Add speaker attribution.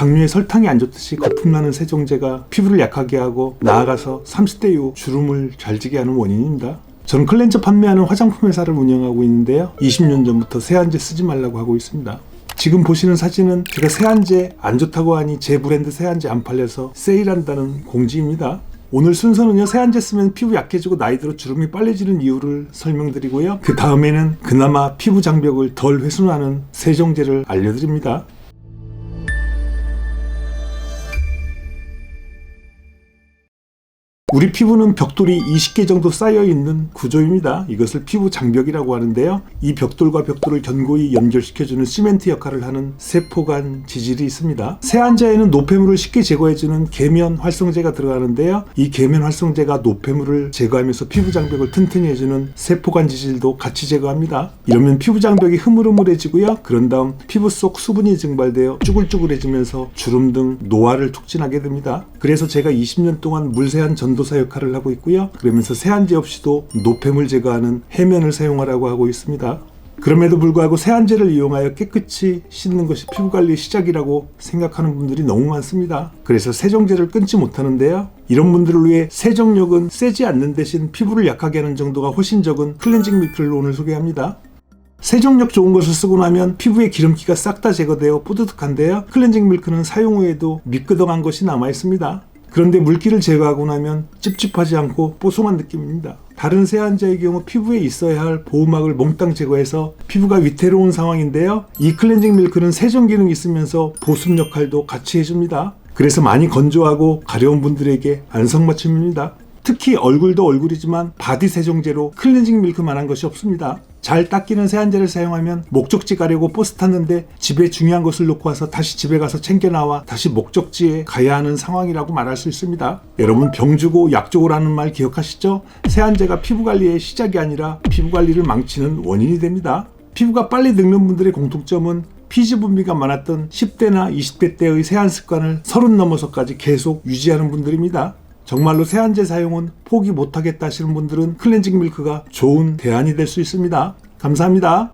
Speaker 1: 당뇨에 설탕이 안 좋듯이 거품나는 세정제가 피부를 약하게 하고 나아가서 30대 이후 주름을 잘 지게 하는 원인입니다. 저는 클렌저 판매하는 화장품 회사를 운영하고 있는데요. 20년 전부터 세안제 쓰지 말라고 하고 있습니다. 지금 보시는 사진은 제가 세안제 안 좋다고 하니 제 브랜드 세안제 안 팔려서 세일한다는 공지입니다. 오늘 순서는요 세안제 쓰면 피부 약해지고 나이 들어 주름이 빨래지는 이유를 설명드리고요 그 다음에는 그나마 피부 장벽을 덜 훼손하는 세정제를 알려드립니다 우리 피부는 벽돌이 20개 정도 쌓여 있는 구조입니다. 이것을 피부 장벽이라고 하는데요. 이 벽돌과 벽돌을 견고히 연결시켜주는 시멘트 역할을 하는 세포간 지질이 있습니다. 세안자에는 노폐물을 쉽게 제거해주는 계면 활성제가 들어가는데요. 이 계면 활성제가 노폐물을 제거하면서 피부 장벽을 튼튼히 해주는 세포간 지질도 같이 제거합니다. 이러면 피부 장벽이 흐물흐물해지고요. 그런 다음 피부 속 수분이 증발되어 쭈글쭈글해지면서 주름 등 노화를 촉진하게 됩니다. 그래서 제가 20년 동안 물세안 전도 사 역할을 하고 있고요. 그러면서 세안제 없이도 노폐물 제거하는 해면을 사용하라고 하고 있습니다. 그럼에도 불구하고 세안제를 이용하여 깨끗이 씻는 것이 피부 관리의 시작이라고 생각하는 분들이 너무 많습니다. 그래서 세정제를 끊지 못하는데요. 이런 분들을 위해 세정력은 세지 않는 대신 피부를 약하게 하는 정도가 훨씬 적은 클렌징 밀크를 오늘 소개합니다. 세정력 좋은 것을 쓰고 나면 피부의 기름기가 싹 다 제거되어 뿌듯한데요. 클렌징 밀크는 사용 후에도 미끄덩한 것이 남아 있습니다. 그런데 물기를 제거하고 나면 찝찝하지 않고 뽀송한 느낌입니다. 다른 세안제의 경우 피부에 있어야 할 보호막을 몽땅 제거해서 피부가 위태로운 상황인데요. 이 클렌징 밀크는 세정 기능이 있으면서 보습 역할도 같이 해줍니다. 그래서 많이 건조하고 가려운 분들에게 안성맞춤입니다. 특히 얼굴도 얼굴이지만 바디 세정제로 클렌징 밀크만 한 것이 없습니다. 잘 닦이는 세안제를 사용하면 목적지 가려고 버스 탔는데 집에 중요한 것을 놓고 와서 다시 집에 가서 챙겨 나와 다시 목적지에 가야 하는 상황이라고 말할 수 있습니다. 여러분 병 주고 약 주고라는 말 기억하시죠? 세안제가 피부 관리의 시작이 아니라 피부 관리를 망치는 원인이 됩니다. 피부가 빨리 늙는 분들의 공통점은 피지 분비가 많았던 10대나 20대 때의 세안 습관을 30 넘어서까지 계속 유지하는 분들입니다. 정말로 세안제 사용은 포기 못하겠다 하시는 분들은 클렌징 밀크가 좋은 대안이 될 수 있습니다. 감사합니다.